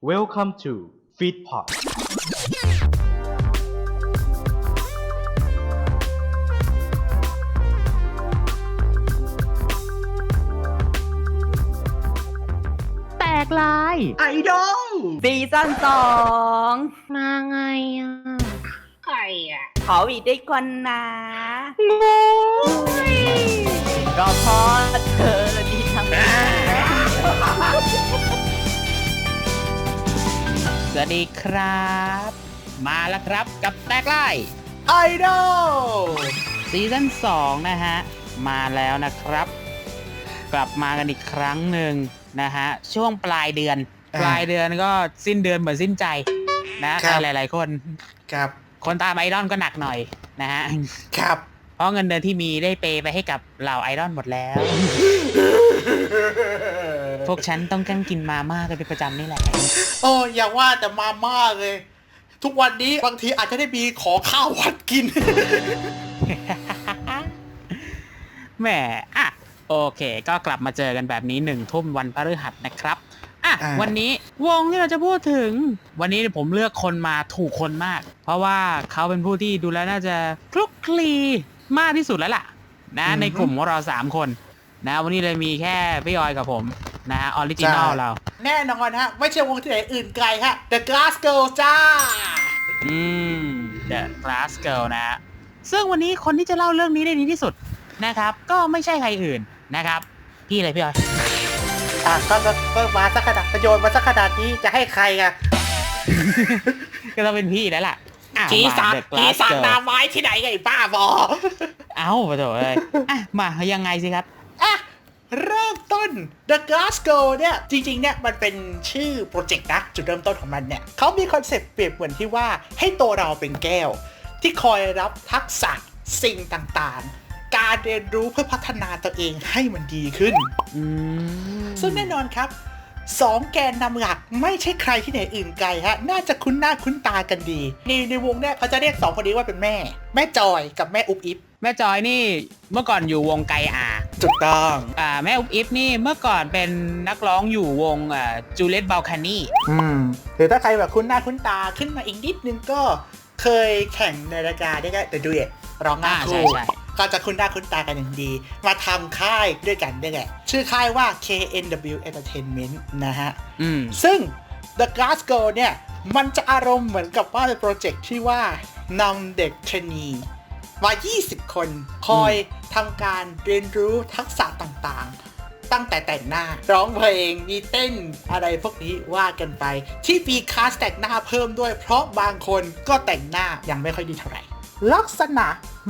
Welcome to Feedpot แตกลาย ไอดอลซีซั่นสองมาไงอะใครอะขอหวีดด้วยคนนะงงก็เพอเธอดีทั้งนั้น สวัสดีครับ มาแล้วครับกับแตกไล่ไอดอลซีซั่น2นะฮะ มาแล้วนะครับ กลับมากันอีกครั้งหนึ่งนะฮะ ช่วงปลายเดือนปลายเดือนก็สิ้นเดือนเหมือนสิ้นใจนะใครหลาย ๆ คน ครับ คนตามไอดอลก็หนักหน่อยนะฮะ ครับ เพราะเงินเดือนที่มีได้เปย์ไปให้กับเหล่าไอดอลหมดแล้ว พวกฉันต้องกั้งกินมาม่ากันเป็นประจำนี่แหละโอ้อย่าว่าแต่มาม่าเลย ทุกวันนี้บางทีอาจจะได้มีขอข้าววัดกิน แหมอะโอเค ก็กลับมาเจอกันแบบนี้หนึ่งทุ่มวันพฤหัสนะครับอะอ่า วันนี้วงที่เราจะพูดถึง วันนี้ผมเลือกคนมาถูกคนมาก เพราะว่าเขาเป็นผู้ที่ดูแล้วน่าจะคลุกคลีมากที่สุดแล้วล่ะ นะ ในกลุ่มของเราสามคน นะวันนี้เลยมีแค่พี่ออยกับผมนะฮะออริจินอลเรา แน่นอนฮะ ไม่ใช่วงที่ไหนอื่นไกลฮะ The Glass Girl จ้า อืม The Glass Girl นะฮะซึ่งวันนี้คนที่จะเล่าเรื่องนี้ได้ดีที่สุดนะครับ ก็ไม่ใช่ใครอื่นนะครับ พี่เลยพี่ออยอะก็ก็ก็มาสักขนาดประโยชน์มาสักขนาดนี้จะให้ใครอะก็ต้องเป็นพี่แล้วล่ะอะผีมา สาง The ผี Glass สาง Girl นาไม้ที่ไหนไงไอ้บ้าบอ เอ้าปะโถเอ้ยอะมายังไงสิครับ อะเริ่มต้น The Glass Girl เนี่ย จริง ๆ เนี่ย มันเป็นชื่อโปรเจกต์นะ จุดเริ่มต้นของมันเนี่ยเขามีคอนเซปต์เปรียบเหมือนที่ว่าให้ตัวเราเป็นแก้ว ที่คอยรับทักษะสิ่งต่างๆ การเรียนรู้เพื่อพัฒนาตัวเองให้มันดีขึ้นอืมซึ่งแน่นอนครับสองแกนนำหลักไม่ใช่ใครที่ไหนอื่นไกลฮะ น่าจะคุ้นหน้าคุ้นตากันดี ในในวงเนี่ยเขาจะเรียกสองคนนี้ว่าเป็นแม่ แม่จอยกับแม่อุบอิบ แม่จอยนี่เมื่อก่อนอยู่วงไกอาถูกต้องอ่าแม่อุบอิฟนี่เมื่อก่อนเป็นนักร้องอยู่วงอ่าจูเลตบาลคานีอืมหรือถ้าใครแบบคุ้นหน้าคุ้นตาขึ้นมาอีกนิดนึงก็เคยแข่งในรายการได้ก็ The Duet ร้องหน้าอ่าใช่คู่ใช่ก็จะคุ้นหน้าคุ้นตากันอย่างดี มาทำค่ายด้วยกันได้แหละ ชื่อค่ายว่า KNW Entertainment นะฮะอืมซึ่ง The Glass Girl เนี่ย มันจะอารมณ์เหมือนกับว่าเป็นโปรเจกต์ที่ว่านำเด็กเทรน นีมา20 คน คอยทำการเรียนรู้ทักษะต่างๆ ตั้งแต่แต่งหน้า ร้องเพลง มีเต้นอะไรพวกนี้ว่ากันไป ที่มีคลาสแต่งหน้าเพิ่มด้วย เพราะบางคนก็แต่งหน้ายังไม่ค่อยดีเท่าไหร่ ลักษณะ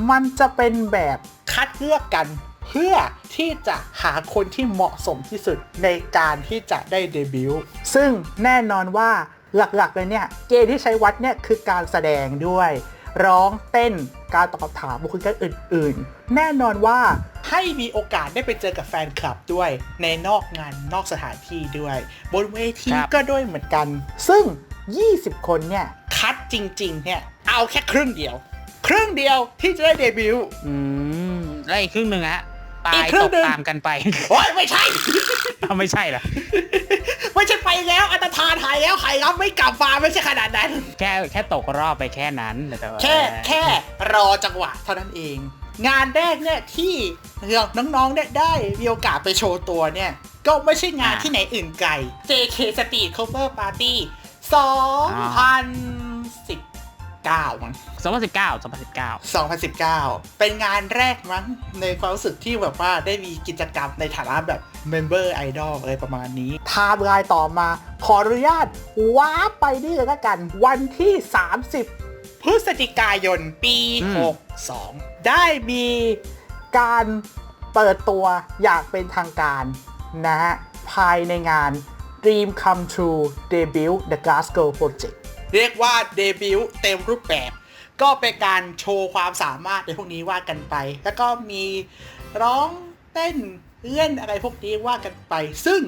มันจะเป็นแบบคัดเลือกกันเพื่อที่จะหาคนที่เหมาะสมที่สุดในการที่จะได้เดบิวต์ ซึ่งแน่นอนว่าหลักๆเลยเนี่ย เกณฑ์ที่ใช้วัดเนี่ยคือการแสดงด้วย ร้องเต้น การตอบถามบุคคลอื่น ๆ แน่นอนว่าให้มีโอกาสได้ไปเจอกับแฟนคลับด้วยในนอกงานนอกสถานที่ด้วย บนเวทีครับก็ด้วยเหมือนกัน ซึ่ง 20 คนเนี่ย คัดจริง ๆ เนี่ย เอาแค่ครึ่งเดียว ครึ่งเดียวที่จะได้เดบิวต์อืมแล้วอีกครึ่งหนึ่งฮะตาอียกครึ่ตงกหนึ่งตามกันไปโอ้ยไม่ใช่เอาไม่ใช่เหรอ ไม่ใช่ไปแล้วอันตรธานหายแล้วใครรับไม่กลับมาไม่ใช่ขนาดนั้น แค่แค่ตกรอบไปแค่นั้นแต่ว่าแค่แค่รอจังหวะเท่านั้นเอง งานแรกเนี่ยที่น้องๆเนี่ยได้มีโอกาสไปโชว์ตัวเนี่ย ก็ไม่ใช่งานที่ไหนอื่นไกล JK Street Cover Party 2019มั้งส องพันสิบเก้าสองพันสิบเก้า2019 เป็นงานแรกมั้งในความรู้สึกที่แบบว่าได้มีกิจกรรมในฐานะแบบเมมเบอร์ไอดอลอะไรประมาณนี้ไทม์ไลน์ต่อมาขออนุญาตว้าร์ปไปนี่เลยละกัน วันที่ 30 พฤศจิกายนปี 62 ได้มีการเปิดตัวอย่างเป็นทางการนะฮะภายในงาน Dream Come True Debut The Glass Girl Project เรียกว่าเดบิวต์เต็มรูปแบบ ก็เป็นการโชว์ความสามารถในพวกนี้ว่ากันไป แล้วก็มีร้องเต้นเล่นอะไรพวกนี้ว่ากันไป ซึ่ง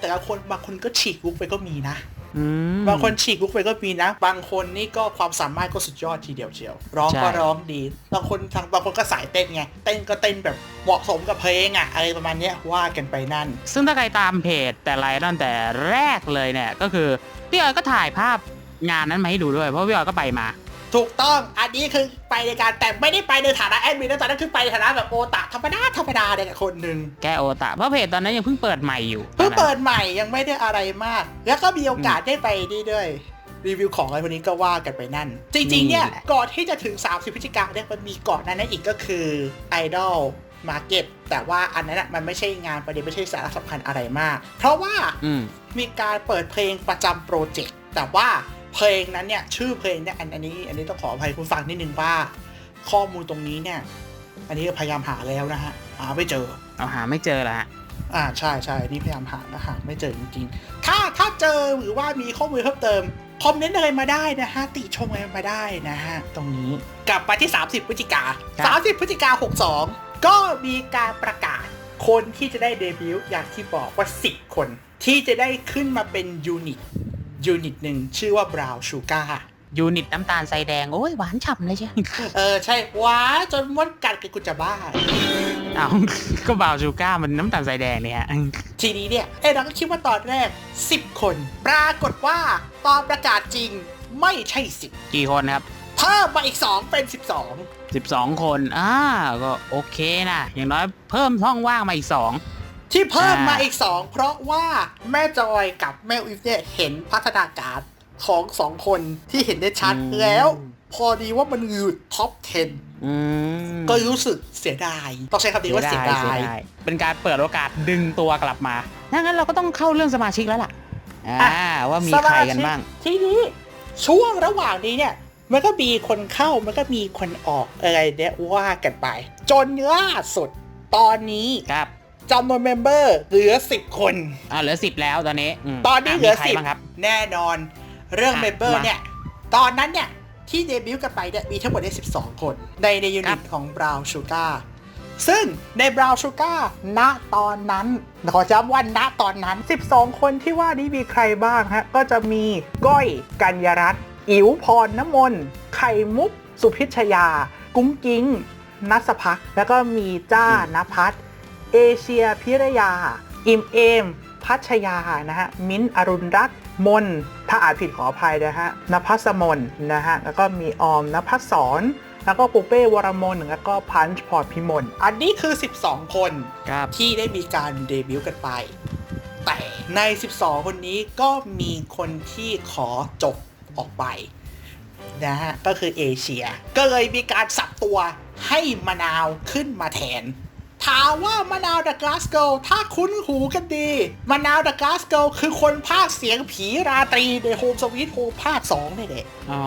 แต่ละคนบางคนก็ฉีกลุกไปก็มีนะอืมบางคนฉีกลุกไปก็มีนะ บางคนนี่ก็ความสามารถก็สุดยอดทีเดียวเชียว ร้องใช่ก็ร้องดี บางคนทางบางคนก็สายเต้นไง เต้นก็เต้นแบบเหมาะสมกับเพลงอะอะไรประมาณเนี้ยว่ากันไปนั่น ซึ่งถ้าใครตามเพจแต่ไรตั้งแต่แรกเลยเนี่ย ก็คือพี่ออยก็ถ่ายภาพ งานนั้นมาให้ดูด้วย เพราะพี่ออยก็ไปมา ถูกต้อง อันนี้คือไปในการแต่ไม่ได้ไปในฐานะแอดมินนะตอนนั้นคือไปในฐานะแบบโอตะธรรมดาธรรมดาเนี่ยคนหนึ่งแกโอตะเพราะเพจตอนนั้นยังเพิ่งเปิดใหม่อยู่เพิ่งเปิดใหม่ยังไม่ได้อะไรมาก แล้วก็มีโอกาสได้ไปนี่ด้วยรีวิวของอะไรพวกนี้ก็ว่ากันไปนั่น จริง ๆ เนี่ย ก่อนที่จะถึง 30พฤศจิกายนเนี่ยมันมีก่อนหนั้นนั่นอีกก็คือ Idol Market แต่ว่าอันนั้นน่ะมันไม่ใช่งานประเด็นไม่ใช่สาระสำคัญอะไรมาก เพราะว่าอืมมีการเปิดเพลงประจำโปรเจกต์แต่ว่า เพลงนั้นเนี่ยชื่อเพลงเนี่ยอันอันนี้ อันนี้ต้องขออภัยคุณฟังนิดนึงว่า ข้อมูลตรงนี้เนี่ย อันนี้ก็พยายามหาแล้วนะฮะหาไม่เจอเอาหาไม่เจอละฮะอ่าใช่ใช่นี่พยายามหานะหาไม่เจอจริงๆถ้าถ้าเจอหรือว่ามีข้อมูลเพิ่มเติมคอมเมนต์อะไรมาได้นะฮะติชมอะไรมาได้นะฮะตรงนี้กลับไปที่ 30 พฤศจิกา30 พฤศจิกา 62 ก็มีการประกาศคนที่จะได้เดบิวต์อย่างที่บอกว่า 10 คนที่จะได้ขึ้นมาเป็นยูนิต ยูนิตหนึ่งชื่อว่า Brown Sugar ยูนิตน้ำตาลใสแดง โอ้ยหวานฉ่ำเลยใช่เออ ใช่ว้าจนม้วนกัดกันกูจะบ้า เอาก็บาวชูก้ามันน้ำตาลใสแดงเนี่ยฮะทีนี้เนี่ยเอ้เราก็คิดว่าตอนแรก 10 คน ปรากฏว่าตอนประกาศจริงไม่ใช่กี่คนครับ10เพิ่มมาอีก 2 เป็น12 คนอ่าก็โอเคนะอย่างน้อยเพิ่มช่องว่างมาอีก12 ที่เพิ่มมาอ่าอีก 2 เพราะว่าแม่จอยกับแม่อิฟเนี่ยเห็นพัฒนาการของสองคนที่เห็นได้ชัดแล้ว พอดีว่ามันอยู่ท็อป 10อืมก็รู้สึกเสียดาย ต้องใช้คำนี้ว่าเสียดาย เป็นการเปิดโอกาสดึงตัวกลับมาถ้างั้นเราก็ต้องเข้าเรื่องสมาชิกแล้วล่ะอ่าว่ามีใครกันบ้าง ทีนี้ช่วงระหว่างนี้เนี่ยมันก็มีคนเข้ามันก็มีคนออกอะไรเนี่ยว่ากันไป จนล่าสุดตอนนี้ครับ จำนวนเมมเบอร์เหลือ 10 คน อ่าเหลือ10แล้วตอนนี้มตอนนี้เหลือ มีใครสิบบ้างครับแน่นอนเรื่องอะเมมเบอร์มาเนี่ย ตอนนั้นเนี่ย ที่เดบิวต์กันไปเนี่ยมีทั้งหมดได้ 12 คน ในในยูคนิรัตบ ของ Brown Sugar ซึ่งใน Brown Sugar ณตอนนั้น ขอย้ำว่าณตอนนั้น 12 คนที่ว่านี้มีใครบ้างฮะ ก็จะมีก้อยกัญญารัตน์อิ๋วพรน้ำมนต์ไข่มุก สุพิชยา กุ้งกิ้ง นัสพัก แล้วก็มีจ้านภัทร เอเชียพิรยา อิมเอม พัชยา นะฮะ มิ้นท์อรุณรัตน์มน ถ้าอ่านผิดขออภัยนะฮะนภัสมนนะฮะ แล้วก็มีออมนภัสสอนแล้วก็ปุเป้วรมนแล้วก็พันช์พอร์ตพิมล อันนี้คือ 12 คนครับที่ได้มีการเดบิวต์กันไป แต่ใน 12 คนนี้ก็มีคนที่ขอจบออกไปนะฮะ ก็คือเอเชีย ก็เลยมีการสับตัวให้มะนาวขึ้นมาแทน ถามว่ามะนาวดักกลาสโกถ้าคุ้นหูกันดีมะนาวดักกลาสโกคือคนภาคเสียงผีราตรีในโฮมสวีทโฮมภาค2นี่แหละอ๋อ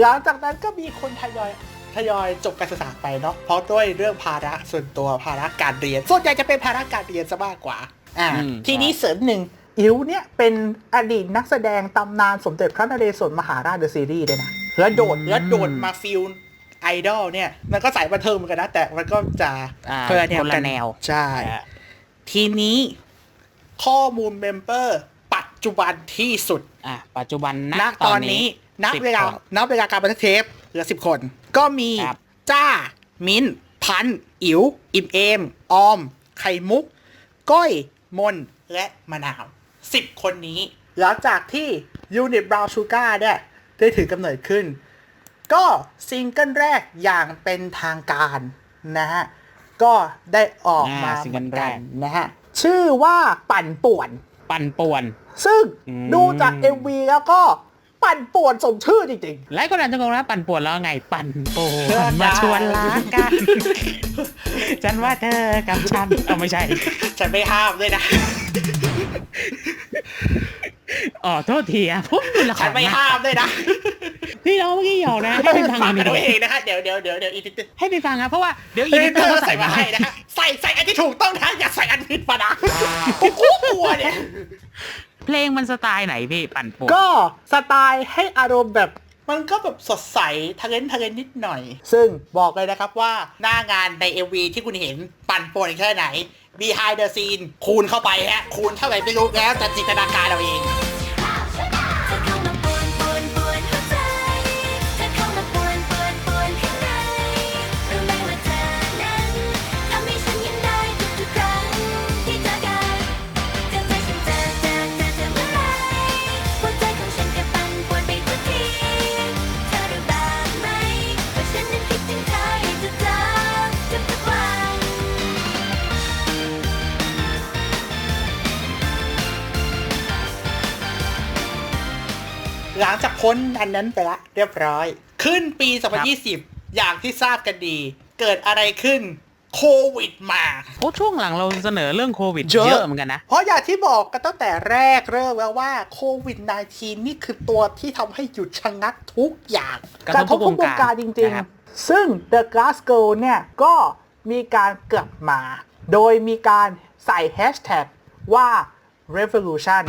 หลังจากนั้นก็มีคนทยอยทยอยจบการศึกษาไปเนาะเพราะด้วยเรื่องภาระส่วนตัวภาระการเรียน ส่วนใหญ่จะเป็นภาระการเรียนซะมากกว่าอ่าอืมทีนี้เสริมหนึ่งอิ๋วเนี่ยเป็นอดีตนักแสดงตำนานสมเด็จพระนเรศวรมหาราชเดอะซีรีส์ด้วยนะแล้วโดดแล้วโดดมาฟิล ไอดอลเนี่ย มันก็สายบันเทิงเหมือนกันนะ แต่มันก็จะอ่าคนละแนวคนกัละนแนวใช่ ทีนี้ข้อมูลเมมเบอร์ปัจจุบันที่สุด อะ ปัจจุบันณตอนนี้ณ10เวลาคนณเวลาการบันทึกเทปเหลือสิบคน ก็มีครับจ้า มิ้น พันธุ์อิ๋ว อิ่มเอม ออม ไข่มุก ก้อย มน และมะนาวสิบคนนี้ หลังจากที่ยูนิตบราวชูการ์เนี่ยได้ถือกำเนิดขึ้น ก็ซิงเกิลแรกอย่างเป็นทางการนะฮะ ก็ได้ออกมาอ่าซิงเหเกิมืลอนแรกันกนะฮะ ชื่อว่าปั่นป่วน ปั่นป่วน ซึ่งอืมดูจาก MV แล้วก็ปั่นป่วนสมชื่อจริงหลายคนอาจจะงงนะปั่นป่วนแล้วไงปั่นป่วเพื่อนนมาชวนรักกัน ฉันว่าเธอกับฉันเอาไม่ใช่ๆฉันไม่ห้ามด้วยนะ อ๋อโทษทีอะผมดูละคฉัรนไม่มากห้ามด้วยนะพี่น้องเมื่อกี้หยอกนะ ให้ไปฟังฟักังนกันดีเอาเองนะคะเดี๋ยวเดี๋ยวเดี๋ยวเดี๋ยวอีดิเตอร์ให้ไปฟังครับเพราะว่าเดี๋ยวอีอีดิดิเตเตออร์ร์เขาใส่ใส่มามาให้ให้นะนะฮะใส่ใส่อันที่ถูกต้องนะอย่าใส่อันผิดมานะกูกลัวเนี่ย เพลงมันสไตล์ไหนพี่ปั่นป่วนก็สไตล์ให้อารมณ์แบบ มันก็แบบสดใสทะเลนทะเลนนิดหน่อย ซึ่งบอกเลยนะครับว่าหน้างานใน MV ที่คุณเห็นปั่นป่วนแค่ไหน behind the scene คูณเข้าไปฮะคูณเท่าไหร่ไม่รู้แล้วแต่จินตนาการเราเอง พ้นอันนั้นไปละเรียบร้อย ขึ้นปี 2020 อย่างที่ทราบกันดี เกิดอะไรขึ้นโควิดมาโอ้ช่วงหลังเราเสนอเรื่องโควิดเยอะเยอะเหมือนกันนะ เพราะอย่างที่บอกกันตั้งแต่แรกเริ่มแล้วว่าโควิด -19 นี่คือตัวที่ทำให้หยุดชะงักทุกอย่างกระทบทุกวงการจริงนะครับๆซึ่ง The Glass Girl เนี่ยก็มีการกลับมา โดยมีการใส่แฮชแท็กว่า revolution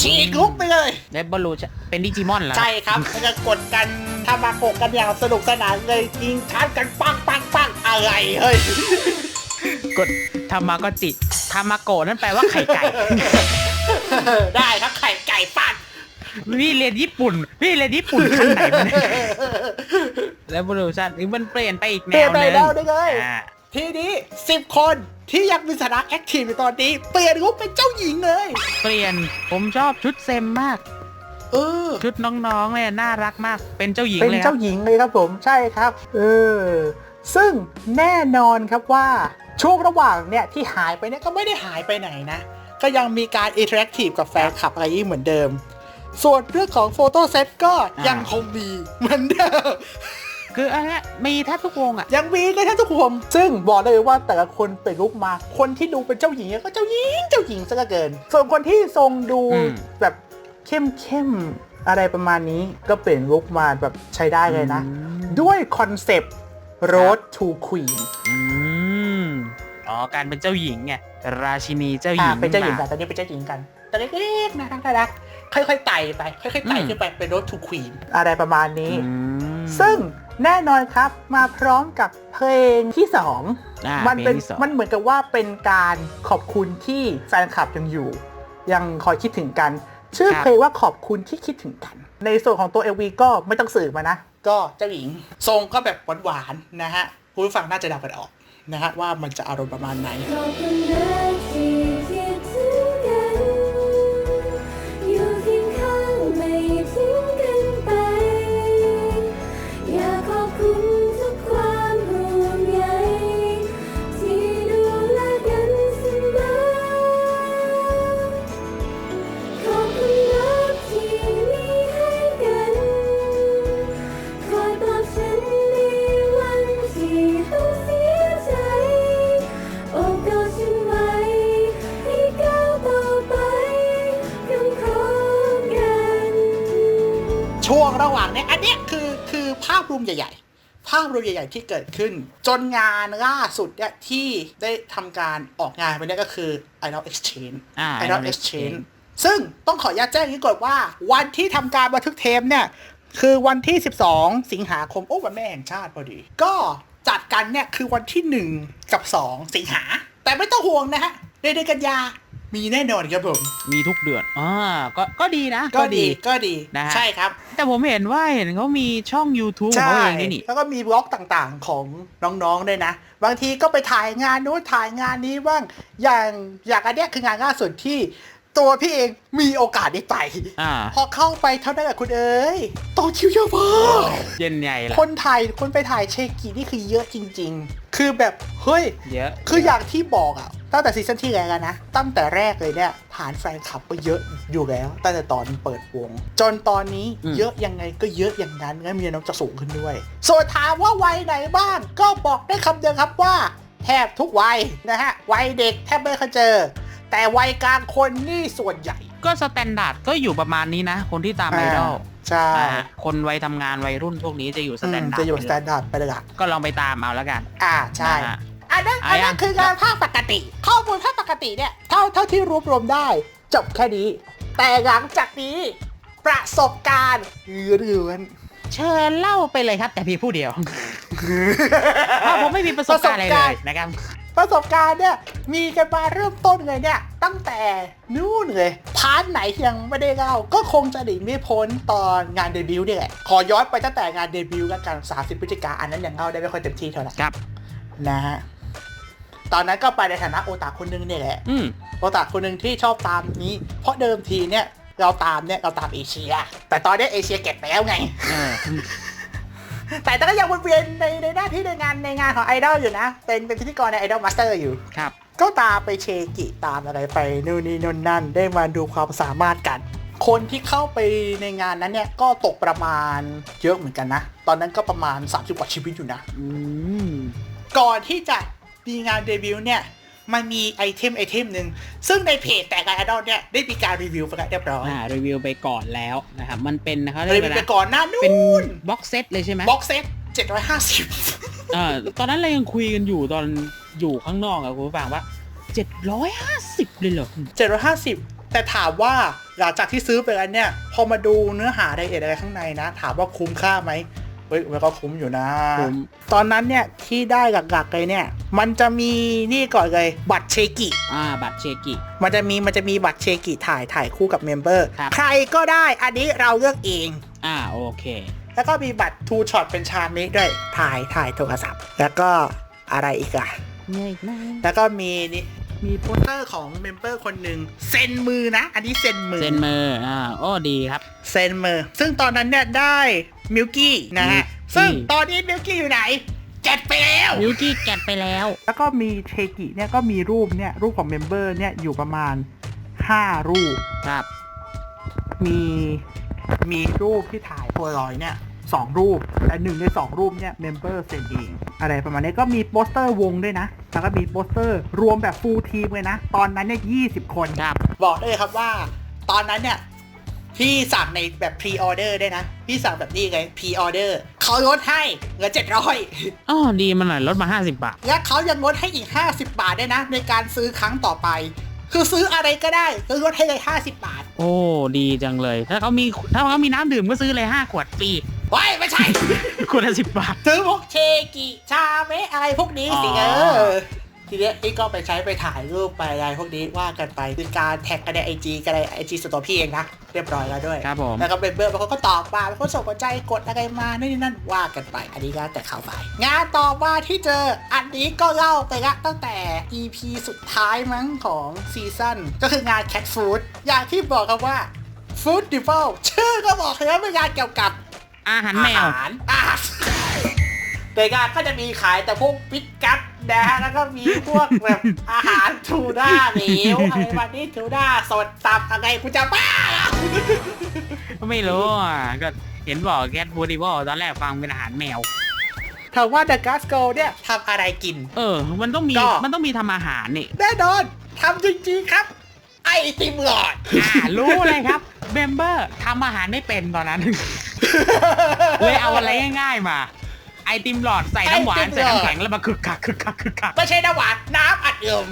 ฉีกลุกไปเลยเดบลูจะเป็นดิจิมอนแล้วใช่ครับมันจะกดกันทำมาโกกกันอย่างสนุกสนานเลยยิงชาร์จกันปังปังปังอะไรเฮ้ยกดทามาก็จิทามาโกะนั่นแปลว่าไข่ไก่ ได้ครับไข่ไก่ปั้นพี่เรียนญี่ปุ่นพี่เรียนญี่ปุ่นขั้นไหนมาเนี่ยแล้วบรูชันมันเปลี่ยนไปอีกเปแนลี่ยนวไปหนึงแล้วได้เลยอ่า ทีนี้ 10 คนที่ยังมีสถานะแอคทีฟในตอนนี้ เปลี่ยนลุกเป็นเจ้าหญิงเลย เปลี่ยนผมชอบชุดเซมมาก เออ ชุดน้องๆเนี่ยน่ารักมากเป็นเจ้าหญิงเป็นเลยครัเจ้าบหญิงเลยครับผมใช่ครับ เออ ซึ่งแน่นอนครับว่าช่วงระหว่างเนี่ยที่หายไปเนี่ยก็ไม่ได้หายไปไหนนะ ก็ยังมีการอินเทอร์แอคทีฟกับแฟนคลับอะไรอย่างนี้เหมือนเดิม ส่วนเรื่องของโฟโต้เซตก็ยังคงมีเหมือนเดิม คืออันเนี้ยมีแทบทุกวงอะ ยังมีกันแทบทุกวงซึ่งบอกได้เลยว่าแต่ละคนเป็นลุกมา คนที่ดูเป็นเจ้าหญิงเนี่ยก็เจ้าหญิงเจ้าหญิงซะเหลือเกิน ส่วนคนที่ทรงดูอืม แบบเข้มเข้มๆอะไรประมาณนี้ก็เปลี่ยนลุกมาแบบใช้ได้เลยนะ ด้วยคอนเซปต์ Road to Queen อืมอ๋อ การเป็นเจ้าหญิงไงราชินีเจ้าหญิอ่าง เป็นเจ้าหญิงกันมตอนนี้เป็นเจ้าหญิงกันแต่เล็กๆนะน่ารักค่อยๆไต่ไป ค่อยๆไต่อืม ขึ้นไปเป็น Road to Queen อะไรประมาณนี้ อืม ซึ่งแน่นอนครับมาพร้อมกับเพลงที่สองอ่ามันเป็นเพลงที่สองมันเหมือนกับว่าเป็นการขอบคุณที่แฟนคลับยังอยู่ ยังคอยคิดถึงกัน ชื่อเพลงว่าขอบคุณที่คิดถึงกัน ในส่วนของตัว LV ก็ไม่ต้องสืบมานะ ก็เจ้าหญิง ทรงก็แบบหวานๆนะฮะคุณผู้ฟังน่าจะเดากันออกนะฮะว่ามันจะอารมณ์ประมาณไหนขอบคุณนะที่คิดถึงกัน รวมใหญ่ ๆ ภาพรวมใหญ่ ๆ ที่เกิดขึ้น จนงานล่าสุดเนี่ยที่ได้ทำการออกงานไปเนี่ยก็คือ Idol Exchange อ่า Idol Idol Exchange Exchange ซึ่งต้องขออนุญาตแจ้งอย่างนี้ก่อนว่า วันที่ทำการบันทึกเทปเนี่ยคือวันที่ 12 สิงหาคม โอ้วันแม่แห่งชาติพอดี ก็จัดกันเนี่ยคือวันที่ 1 กับ 2 สิงหา แต่ไม่ต้องห่วงนะฮะในเดือนกันยา มีแน่นอนครับผม มีทุกเดือนอ่าก็ก็ดีนะ ก็ดีก็ดีนะฮะใช่ครับ แต่ผมเห็นว่าเห็นเขามีช่อง YouTube ของเขาเองนี่นี่แล้วก็มีบล็อกต่างๆของน้องๆด้วยนะ บางทีก็ไปถ่ายงานนู้นถ่ายงานนี้บ้างอย่างอย่างอันเนี้ยคืองานล่าสุดที่ตัวพี่เองมีโอกาสได้ไปอ่าพอเข้าไปเท่านั้นแหละคุณเอ๋ยต่อคิวเยอะมากเย็นใหญ่ละคนถ่ายคนไปถ่ายเชกินี่คือเยอะจริง ๆ คือแบบเฮ้ยเยอะคืออย่างที่บอกอะ ตั้งแต่ซีซั่นที่แล้วนะ ตั้งแต่แรกเลยเนี่ยฐานแฟนคลับก็เยอะอยู่แล้ว ตั้งแต่ตอนเปิดวง จนตอนนี้อืมเยอะยังไงก็เยอะอย่างนั้นงั้นมีน้องจะสูงขึ้นด้วย ส่วนถามว่าวัยไหนบ้าง ก็บอกได้คำเดียวครับว่า แทบทุกวัยนะฮะ วัยเด็กแทบไม่เคยเจอ แต่วัยกลางคนนี่ส่วนใหญ่ ก็สแตนดาร์ดก็อยู่ประมาณนี้นะ คนที่ตามไอดอลใช่อ่าคนวัยทำงานวัยรุ่นพวกนี้จะอยู่สอืแตมนดาร์ดจะอยู่สแตนดาร์ดไปเลยอะก็ลองไปตามเอาแล้วกัน อ่าใช่นะฮะ อันนั้นอะอันนั้นยังคืองานภาคปกติ ข้อมูลภาคปกติเนี่ยเท่าเท่าที่รวบรวมได้ จบแค่นี้ แต่หลังจากนี้ ประสบการณ์เรือนเชิญเล่าไปเลยครับ แต่เพียงผู้เดียวเพราะผมไม่มีประสบการณ์อะไรเลยนะครับประสบการณ์เนี่ยมีกันมาเริ่มต้นเลยเนี่ย ตั้งแต่นู่นเลย พาร์ทไหนที่ยังไม่ได้เล่า ก็คงจะหนีไม่พ้นตอนงานเดบิวต์เนี่ยแหละขอย้อนไปตั้งแต่งานเดบิวต์กันกัน30พฤศจิกาอันนั้นยังเล่าได้ไม่ค่อยเต็มที่เท่าไหร่ครับ นะฮะ ตอนนั้นก็ไปในฐานะโอตาคนนึงเนี่ยแหละ อืม โอตาคนหนึ่งที่ชอบตามนี้ เพราะเดิมทีเนี่ยเราตามเนี่ยเราตามเอเชีย แต่ตอนนี้เอเชียเก็บไปแล้วไงเออแต่ก็ยังวนเวียนในในหน้าที่ในงานในงานของไอดอลอยู่นะ เป็นเป็นพิธีกรในไอดอลมาสเตอร์อยู่ ครับ ก็ตามไปเชกิตามอะไรไปนู่นนี่นู่นนั่น ได้มาดูความสามารถกัน คนที่เข้าไปในงานนั้นเนี่ยก็ตกประมาณเยอะเหมือนกันนะ ตอนนั้นก็ประมาณ 30 กว่าชีวิตอยู่นะ อืม ก่อนที่จะ มีงานเดบิวต์เนี่ยมันมีไอเทมไอเทมหนึ่งซึ่งในเพจแต่การอดอลเนี่ยได้มีการรีวิวไปแล้วเรียบร้อยอ่ารีวิวไปก่อนแล้วนะครับมันเป็นเขารีเรียกวิวว่าไปนะก่อนหน้านู้เป็นนบ็อกเซตเลยใช่ไหมบ็อกเซต750เออตอนนั้นเรายังคุยกันอยู่ตอนอยู่ข้างนอกอะคุณผู้ฟังว่า750เลยเหรอ750แต่ถามว่าหลังจากที่ซื้อไปแล้วเนี่ย พอมาดูเนื้อหารายละเอียดอะไรข้างในนะ ถามว่าคุ้มค่าไหม เฮ้ยมันก็คุ้มอยู่นะคุ้มตอนนั้นเนี่ยที่ได้หลักๆเลยเนี่ย มันจะมีนี่ก่อนเลยบัตรเชกิ อ่า บัตรเชกิ มันจะมีมันจะมีบัตรเชกิถ่ายถ่ายคู่กับเมมเบอร์ครับใครก็ได้ อันนี้เราเลือกเอง อ่า โอเค แล้วก็มีบัตรทูช็อตเป็นชามิด้วย ถ่ายถ่ายโทรศัพท์ แล้วก็อะไรอีกอะเงยหน้าแล้วก็มีนี่ มีโปสเตอร์ของเมมเบอร์คนหนึ่งเซ็นมือนะ อันนี้เซ็นมือ เซนมืออ่าโอ้ดีครับ เซนมือซึ่งตอนนั้นเนี่ยได้มิลกี้นะฮะ Milky ซึ่งตอนนี้มิลกี้อยู่ไหนเก็บไปแล้ว มิวกี้แกะไปแล้ว แล้วก็มีเชกิเนี่ยก็มีรูปเนี่ยรูปของเมมเบอร์เนี่ยอยู่ประมาณ 5 รูป ครับ มีมีรูปที่ถ่ายโพลารอยด์เนี่ย สองรูป แต่หนึ่งในสองรูปเนี่ยเมมเบอร์เซ็นเองอะไรประมาณนี้ก็มีโปสเตอร์วงด้วยนะ แล้วก็มีโปสเตอร์รวมแบบฟูลทีมเลยนะ ตอนนั้นเนี่ยยีคนครับ บอกได้เลยครับว่า ตอนนั้นเนี่ยพี่สั่งในแบบพรีออเดอร์ได้นะ พี่สั่งแบบนี้ไงพรีออเดอร์เขาลดให้เหลือ700อ๋อดีมันหน่อยลดมา 50 บาท และเขายังลดให้อีก 50 บาทด้วยนะ ในการซื้อครั้งต่อไป คือซื้ออะไรก็ได้ก็ลดให้เลย 50 บาท โอ้ ดีจังเลย ถ้าเขามีถ้าเขามีน้ำดื่มก็ซื้อเลย 5 ขวดฟรี ไว้ยไม่ใช่ขวดละสิบบาท ซื้อพวกเชกิชาเมะอะไรพวกนี้สิอ๋เอออทีเนี้ยพี่ก็ไปใช้ไปถ่ายรูปไปอะไรพวกนี้ว่ากันไปคือการแท็กกันในไอจีกันในไอจีส่วนตัวพี่เองนะ เรียบร้อยแล้วด้วยครับผมแล้วก็เบเบอร์บางคนก็ตอบมาบางคนส่งหัวใจกดอะไรมานู่นนี่นั่นว่ากันไป อันนี้ก็แต่ข่าวไปงานต่อมาที่เจออันนี้ก็เล่าไปละตั้งแต่ EP สุดท้ายมั้งของซีซั่นก็คืองาน Cat Food อย่างที่บอกครับว่า Food d e v o l ชื่อก็บอกเลยว่าเป็นงานเกี่ยวกับ อาหารแมว อาหารอาหารโดยงานก็จะมีขายแต่พวกปิกกัตนะฮะแล้วก็มีพวกแบบ อาหารทูน่าเหลวอะไรแบบนี้ทูน่าสดตับอะไรกูจะบ้าเหรอไม่รู้อะก็เห็นบอกแก t ฟูดิวอตอนแรกฟังเป็นอาหารแมว ถามว่า The Gas Go เนี่ยทำอะไรกิน เออ มันต้องมีก็ มันต้องมีทำอาหารนี่ แน่นอนทำจริงๆครับ ไอติมหลอด อ่ารู้เลยครับเบมเบอร์ทำอาหารไม่เป็นตอนนั้น เลยเอาอะไรง่ายๆมา ไอติมหลอดใส่น้ำหวาน ไอติมใส่หลอด น้ำแข็งแล้วมาคึกคักคึกคักคึกคักไม่ใช่น้ำหวานน้ำอัดลม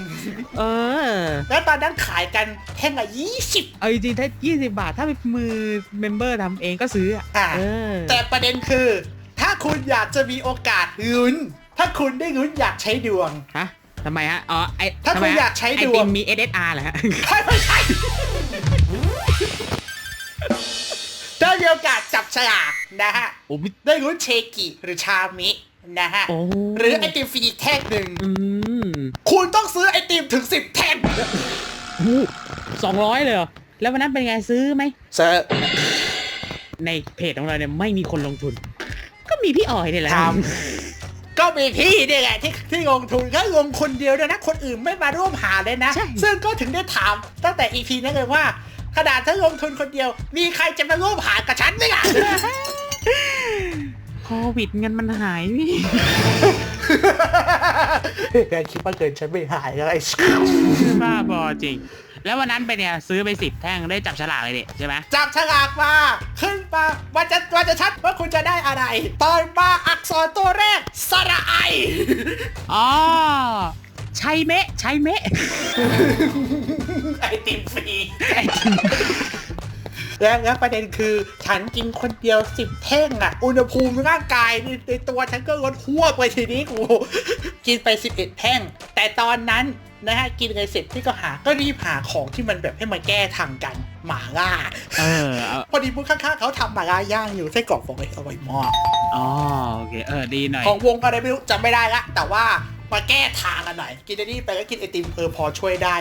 เออ แล้วตอนนั้นขายกันแท่งละยี่สิบ เอาจริงๆถ้า 20 บาท ถ้าเป็นมือเมมเบอร์ทำเองก็ซื้ออะอ่าเออแต่ประเด็นคือ ถ้าคุณอยากจะมีโอกาสลุ้น ถ้าคุณได้ลุ้นอยากใช้ดวง ฮะ ทำไมฮะ อ๋อ ไอถ้าทำคุไมณฮะอยากใช้ไอดวงติมมี SSR เหรอฮะใช่ไม่ใช่ได้มีโอกาสจับฉลากนะฮะ โอ้ยได้ลุ้นเชกิหรือชามินะฮะ โอ้ หรือไอติมฟรีอีกแท่งหนึ่ง อืมคุณต้องซื้อไอติมถึงสิบแท่งสองร้อยเลยเหรอ แล้ววันนั้นเป็นไงซื้อไหม เซอร์ในเพจของเราเนี่ยไม่มีคนลงทุน ก็มีพี่ออยนี่แหละครับ ก็มีพี่เนี่ยแหละที่ที่ลงทุนก็ลงคนเดียวด้วยนะคนอื่นไม่มาร่วมหาเลยนะ ใช่ ซึ่งก็ถึงได้ถามตั้งแต่ EP นั้นเลยว่าขนาดฉันลงทุนคนเดียว มีใครจะมาร่วมหากับฉันไหมล่ะ โควิดเงินมันหายพี่แกคิดว่าเกินฉันไม่หายแล้วไอ้บ้าบอจริง แล้ววันนั้นไปเนี่ยซื้อไปสิบแท่งได้จับฉลากเลยดิใช่ไหมจับฉลากมาขึ้น มามันจะมันจะชัดว่าคุณจะได้อะไร ตอนมาอักษรตัวแรกสระไออ๋อชัยเมะชัยเมะไอติมฟรี และแล้วประเด็นคือ ฉันกินคนเดียวสิบแท่งอะอุณหภูมิร่างกายในในตัวฉันก็ลดหัวบไปทีนี้กูกินไป11แท่ง แต่ตอนนั้นนะฮะกินอะไรเสร็จพี่ก็หาก็รีบหาของที่มันแบบให้มาแก้ทางกันหมาล่าเออเอาพอดีมุ้งข้างๆเขาทำหมาล่าย่างอยู่ไส้กรอกฟองไอ้อร่อยมากอ๋อโอเคเออดีหน่อยของวงอะไรไม่รู้จำไม่ได้ละแต่ว่ามาแก้ทางกันหน่อย กินไอ้นี่ไปก็กินไอติมเออพอช่วยได้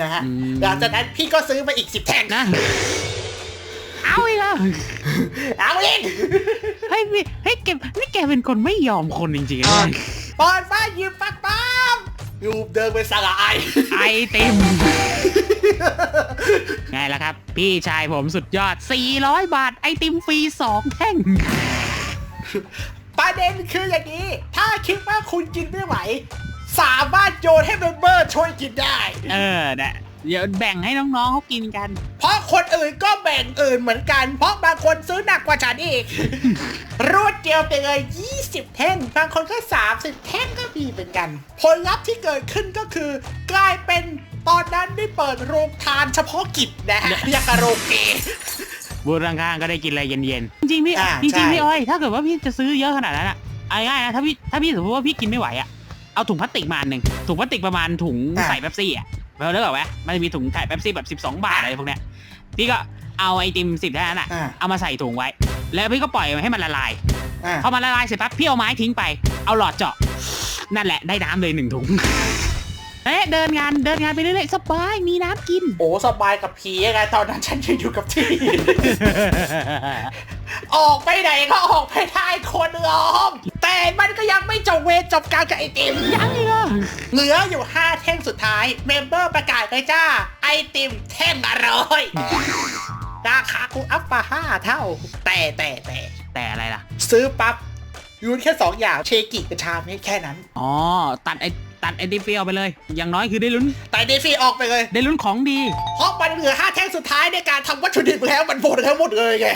นะฮะอืมหลังจากนั้นพี่ก็ซื้อมาอีกสิบแท่งนะ เอาอีกแล้วเอาเองเฮ้ยพี่เฮ้ยแกนี่แกเป็นคนไม่ยอมคนจริงๆอะนะปอนฟ้ายิมปักปั๊มยูเดินไปสลายไอติมไงล่ะครับ พี่ชายผมสุดยอด 400 บาท ไอติมฟรี 2 แท่ง ประเด็นคืออย่างนี้ ถ้าคิดว่าคุณกินไม่ไหว สามารถโยนให้เมมเบอร์ช่วยกินได้ เออนะ เดี๋ยวแบ่งให้น้องๆเขากินกัน เพราะคนอื่นก็แบ่งอื่นเหมือนกัน เพราะบางคนซื้อหนักกว่าฉันอีกรวดเดียวไปเลย 20 แท่ง บางคนก็ 30 แท่งก็มีเป็นกัน ผลลัพธ์ที่เกิดขึ้นก็คือ กลายเป็นตอนนั้นได้เปิดโรงทานเฉพาะกิจนะฮะอยากกะโรงเกบูธข้างๆก็ได้กินอะไรเย็นๆจริงๆพี่อ่าจริงใช่ ๆพี่อ้อยถ้าเกิดว่าพี่จะซื้อเยอะขนาดนั้นอะเอาง่ายๆนะถ้าพี่ถ้าพี่สมมติว่าพี่กินไม่ไหวอะเอาถุงพลาสติกมาอันหนึ่งถุงพลาสติกประมาณถุงใส่เป๊ปซี่อะ เราเลือกไหมมันจะมีถุงใส่เป๊ปซี่แบบ 12 บาทอะไรพวกเนี้ยพี่ก็เอาไอติมสิบท่านั้นอะอ่า เอามาใส่ถุงไว้ แล้วพี่ก็ปล่อยมันให้มันละลายอ่าพอมันละลายเสร็จปั๊บพี่เอาไม้ทิ้งไปเอาหลอดเจาะ นั่นแหละได้น้ำเลยหนึ่งถุง เอ๊ะเดินงานเดินงานไปเรื่อยๆสบายมีน้ำกิน โอ้สบายกับผีไงตอนนั้นฉันยังอยู่กับที่ ออกไปไหนก็ออกไปได้คนล้อม แต่มันก็ยังไม่จบเวรจบการกับไอติม ยังอีกเหรอเหลืออยู่ 5 แท่งสุดท้าย เมมเบอร์ประกาศเลยจ้า ไอติมแท่งอร่อย ราคากูอัพมาห้าเท่า แต่แต่แต่แต่อะไรล่ะ ซื้อปั๊บยูนแค่2อย่างเชกิกับชามนี้แค่นั้น อ๋อ ตัดไอ ตัดไอติมฟรีออกไปเลย อย่างน้อยคือได้ลุ้น แต่เดฟี่ออกไปเลย ได้ลุ้นของดี เพราะมันเหลือ 5 แท่งสุดท้ายในการทำวัตถุดิบแล้วมันหมดทั้งหมดเลยไง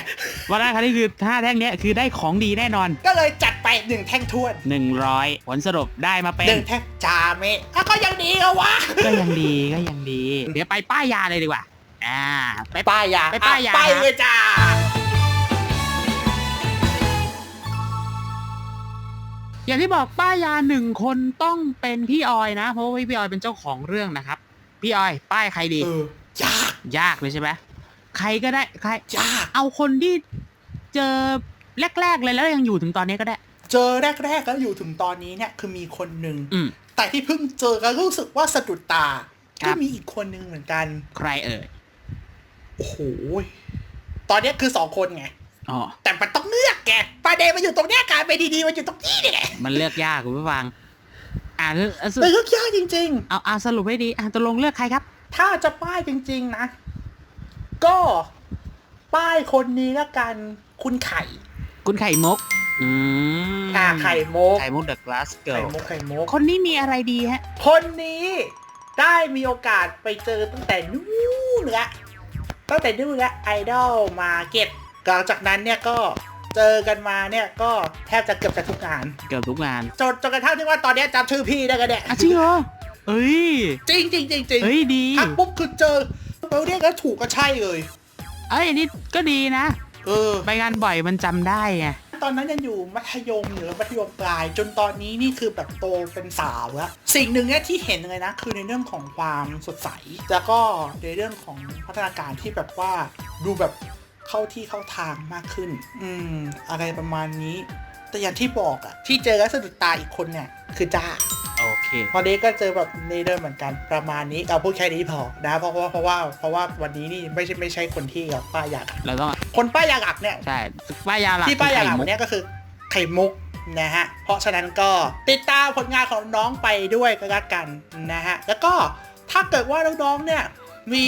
วันแรกครับนี่คือถ้าแท่งเนี้ยคือได้ของดีแน่นอน ก็เลยจัดไป 1 แท่งท้วน100 ผลสรุปได้มาเป็นหนึ่งแท่งจาเมะอะก็ยังดีอะวะก็ยังดีก็ยังดี เดี๋ยวไปป้ายยาเลยดีกว่า อ่า ไป ป้ายยาไปป้ายยา อะไปเลยจ้า อย่างที่บอกป้ายยาหนึ่งคนต้องเป็นพี่ออยนะ เพราะว่าพี่ออยเป็นเจ้าของเรื่องนะครับ พี่ออย ป้ายใครดีเออยากยากเลยใช่ไหมใครก็ได้ใครยากเอาคนที่เจอแรกๆเลยแล้วยังอยู่ถึงตอนนี้ก็ได้ เจอแรกๆแล้วอยู่ถึงตอนนี้เนี่ยคือมีคนหนึ่งอืมแต่ที่เพิ่งเจอแล้วรู้สึกว่าสะดุดตาครัก็บมีอีกคนหนึ่งเหมือนกัน ใครเอ่ยโอ้โหตอนเนี้ยคือสองคนไงอ๋อ แต่มันต้องเลือกแกประเด็นมันอยู่ตรงเนี้ยการไปดีๆมันอยู่ตรงนี้เนี่ยไงมันเลือกยากคุณผู้ฟัง อ่าเลือกเอาสแต่เลือกยากจริงเอาเอาสรุปให้ดี อ่าตกลงเลือกใครครับๆถ้าจะป้ายจริง ๆ นะ ก็ป้ายคนนี้ละกัน คุณไข่ คุณไข่มุกอืมอ่าไข่โมก ไข่มุกเดอะกลาสเกิไข่ลโมกไข่โมก คนนี้มีอะไรดีฮะ คนนี้ได้มีโอกาสไปเจอตั้งแต่นู้นละตั้งแต่นู้นละไอดอลมาเก็ต หลังจากนั้นเนี่ยก็เจอกันมาเนี่ยก็แทบจะเกือบจะทุกงาน เกือบทุกงาน จนจนกระทั่งที่ว่าตอนเนี้ยจำชื่อพี่ได้กันเนี่ยอะจริงเหรอเอ้ยจริงจริงจริงจริงเอ้ยดีทักปุ๊บคือเจอเราเรียกแล้วถูกก็ใช่เลย เอ้ยนี่ก็ดีนะเออไปงานบ่อยมันจำได้ไงตอนนั้นยังอยู่มัธยมหรือมัธยมปลาย จนตอนนี้นี่คือแบบโตเป็นสาวแล้วสิ่งหนึ่งเนี่ยที่เห็นเลยนะ คือในเรื่องของความสดใส แล้วก็ในเรื่องของพัฒนาการที่แบบว่าดูแบบ เข้าที่เข้าทางมากขึ้น อืม อะไรประมาณนี้ แต่อย่างที่บอกอะที่เจอแล้วสะดุดตาอีกคนเนี่ย คือจ้าโอเคพอดีก็เจอแบบในเดิมเหมือนกันประมาณนี้เราพูดแค่นี้พอนะเพราะว่าเพราะว่าเพราะว่าวันนี้นี่ไม่ใช่ไม่ใช่คนที่แบบป้ายยากักเราต้องคนป้ายยากักเนี่ยใช่ป้ายยาหลักที่ป้ายยาหลัไข่งมุกเนี่ยก็คือไข่มุกนะฮะ เพราะฉะนั้นก็ติดตามผลงานของน้องไปด้วยก็แล้วกันนะฮะ แล้วก็ถ้าเกิดว่าน้องๆเนี่ย มี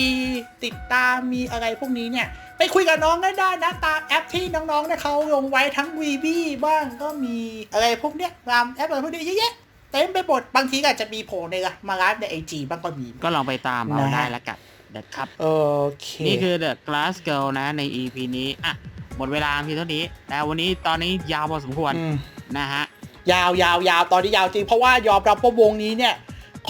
ติดตามมีอะไรพวกนี้เนี่ย ไปคุยกับน้องได้ได้นะตามแอปที่น้องๆเนี่ยเขาลงไว้ทั้ง VB บ้างก็มีอะไรพวกเนี้ยตามแอปอะไรพวกนี้เยอะแยะเต็มไปหมดบางทีก็อาจจะมีโผล่ในละมาไลฟ์ในไอจีบ้างก็มีก็ลองไปตามเอานะฮะได้ละกันนะครับโอเคนี่คือ The Glass Girl นะใน EP นี้อะหมดเวลาเพียงเท่านี้แต่วันนี้ตอนนี้ยาวพอสมควรอืมนะฮะยาวยาวยาวตอนนี้ยาวจริงเพราะว่ายอมรับว่าวงนี้เนี่ย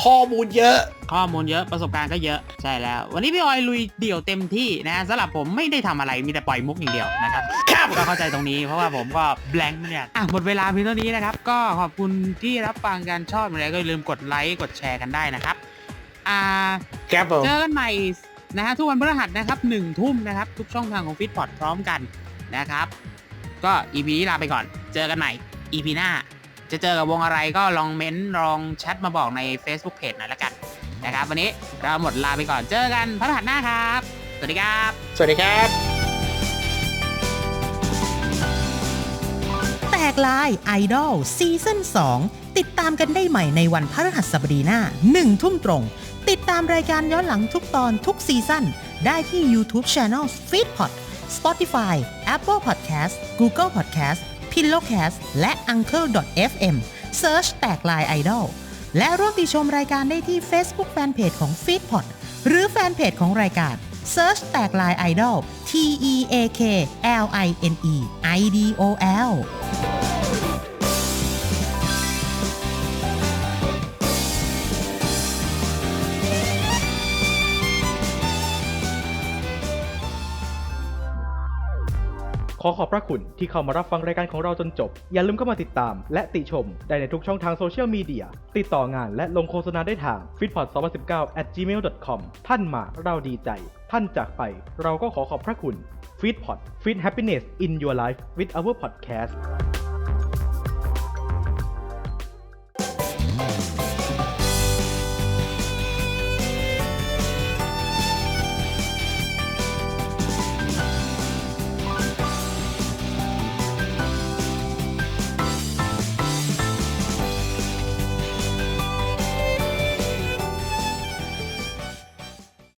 ข้อมูลเยอะ ข้อมูลเยอะประสบการณ์ก็เยอะใช่แล้ว วันนี้พี่ออยลุยเดี่ยวเต็มที่นะสำหรับผมไม่ได้ทำอะไรมีแต่ปล่อยมุกอย่างเดียวนะครับครับก็เข้าใจตรงนี้เพราะว่าผมก็แบงค์เนี่ยอะหมดเวลาเพียงเท่านี้นะครับ ก็ขอบคุณที่รับฟังการชอบอะไรก็อย่าลืมกดไลค์กดแชร์กันได้นะครับอ่าครับผมเจอกันใหม่นะฮะทุกวันพฤหัสนะครับหนึ่งทุ่มนะครับ ทุกช่องทางของฟิตพอดพร้อมกันนะครับ ก็ EP นี้ลาไปก่อน เจอกันใหม่ EP หน้า จะเจอกับวงอะไรก็ลองเม้นต์ลองแชทมาบอกใน Facebook Page หน่อยละกันนะครับ วันนี้เราหมดลาไปก่อนเจอกันพฤหัสหน้าครับ สวัสดีครับ สวัสดีครับ แตกลายไอดอลซีซั่น2ติดตามกันได้ใหม่ในวันพฤหัสบดีหน้า1ทุ่มตรง ติดติดตามรายการย้อนหลังทุกตอนทุกซีซั่นได้ที่ YouTube Channel Feedpot Spotify Apple Podcast Google Podcast Pillowcast และ Uncle.fm Search แตกลายไอดอลและร่วมติชมรายการได้ที่ Facebook Fanpage ของ Feedpot หรือแฟนเพจของรายการ Search แตกลายไอดอล T E A K L I N E I D O L ขอขอบพระคุณที่เข้ามารับฟังรายการของเราจนจบ อย่าลืมเข้ามาติดตาม และติชมได้ในทุกช่องทางโซเชียลมีเดีย ติดต่องานและลงโฆษณาได้ทาง f i t p o d 2 0 1 9 at gmail.com ท่านมาเราดีใจ ท่านจากไป เราก็ขอขอบพระคุณ f i t p o t Fit Happiness in Your Life with our podcast